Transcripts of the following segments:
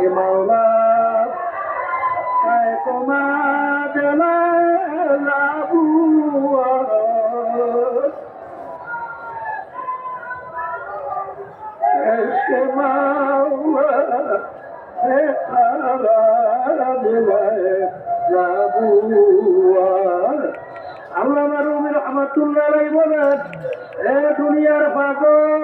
SK মাওলা। কায় রহমাতুল্লাহ আলাইহি বলেন এ দুনিয়ার পাগল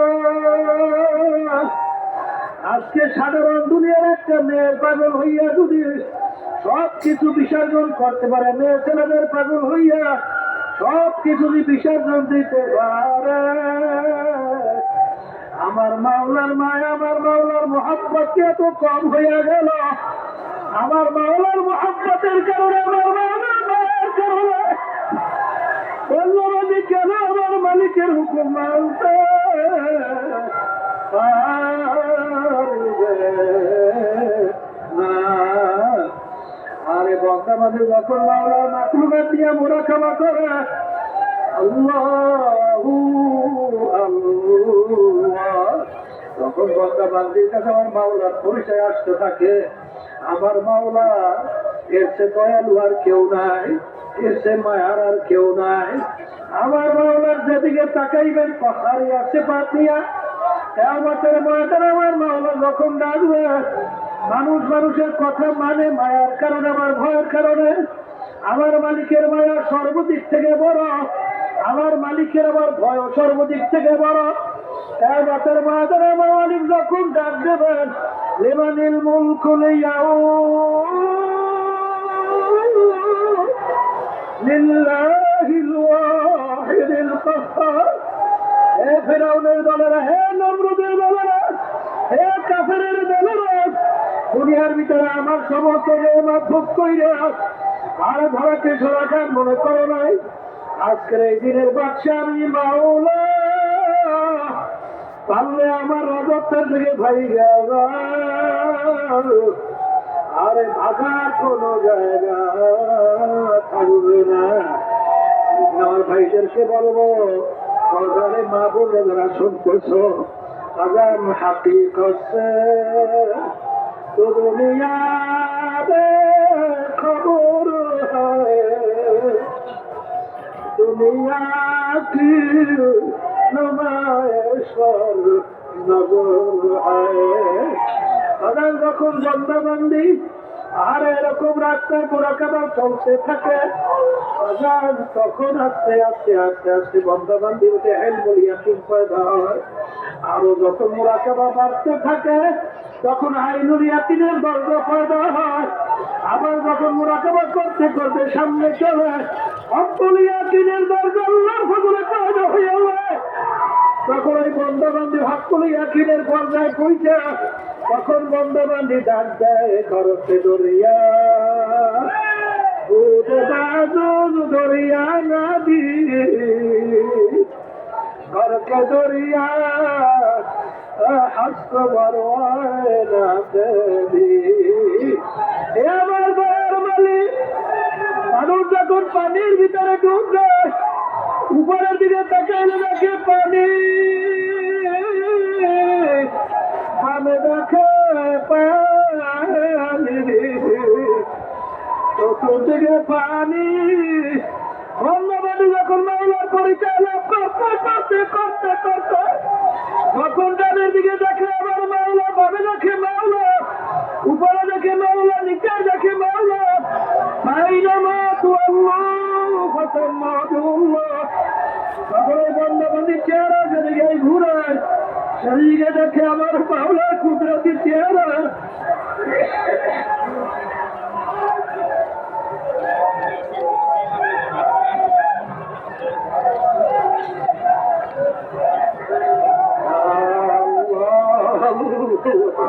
আজকে সাধারণ দুনিয়ার একটা মেয়ের পাগল হইয়া যদি সব কিছু বিসর্জন করতে পারে, মেয়ে ছেলেদের পাগল হইয়া সব কিছু বিসর্জন দিতে পারে। আমার মাওলার মায়, আমার মাওলার মোহাম্মত এত কম হইয়া গেল? আমার মাওলার মোহাম্মতের কারণে, আমার মাওলার মায়ের কারণে বললাম কেন আমার মালিকের হুকুম মানতে? আরে বক্তাবাদে যখন মাওলা মাকলুকা দিয়া মোরা খাওয়া করে, আল্লাহু আল্লাহ। তখন বক্তাবান্দির কাছে আমার মাওলার পরিচয় আসতে থাকে। আমার মাওলা, এর সে দয়ালু আর কেউ নাই, এর সে মায়ার আর কেউ নাই। আমার মাওলার যেদিকে তাকাইবেন, পাহাড়ি আছে পাতিয়া বছর বয়সের আমার মাওলা যখন ডাকবে, মানুষ মানুষের কথা মানে মায়ার কারণে, আমার ভয়ের কারণে। আমার মালিকের মায়া সর্বদিক থেকে বড়। আমার মালিকের আমার ভয় সর্বদিক থেকে বড়। তার মায়ের আমার মালিক যখন ডাক দেবেন লেমানিল মূল খুলে যাও লিল্লাহিল ওয়াহিদিল কথা হে ফেরাউনের দলেরা, হে নমরুদের দলেরা, হে কাফেরের দলেরা, দুনিয়ার ভিতরে আমার সমস্ত নেমা ভোগ কইরা আর ধরাকে সরাকার মনে করো নাই। আজকের এই দিনের বাচ্চা আমি মাওলা। পারলে আমার রজতের দিকে ভাই গেল আরে ভাগার কোনো জায়গা থাকবে না। আমার ভাইদেরকে বলব সরকারে মা বলে যারা শুনতেছো, আজান হাতি করছে খবর দুনিয়া কি নমায়েশ্বর নগর হয়। যখন বন্দাবন্দি আর এরকম রাস্তায় মোরাকাবার চলতে থাকে তখন আস্তে আস্তে আস্তে আস্তে বন্দাবন্দি হতে হেল বলিয়া চুপ হয় আরও যত মোরাকাবা বাড়তে থাকে, তখন আইনুল ইয়াকিনের বর্গ পয়দা হয় আবার যখন মোরাকাবা করতে করতে সামনে চলে, অব্দুল ইয়াকিনের বর্গ আল্লাহর ফজলে পয়দা হয়ে তখন ওই বন্ধবান্ধী হাতগুলি আখিনের পর্যায়ে পৌঁছে, তখন বন্ধবান্ধী ডাক দেয় করতে দরিয়া। দরিয়া নদী করকে দরিয়া বড় না দেবী। মানুষ যখন পানির ভিতরে ঢুকবে উপরের দিকে তাকাইলে দেখে পানি চতুর্দিকে পানি ধন্যবাদ যখন মামলার পরিচয় লাভ করতে করতে করতে করতে যখন ডানের দিকে দেখে আবার মাওলা বামে দেখে মাওলা উপরে দেখে মাওলা নিচে দেখে মাওলা বাইনামা তু আল্লাহ তখন এই বন্ধবন্ধি চেহারা যেদিকে ঘুরায় সেদিকে দেখে আমার মাওলার কুদরতি চেহারা।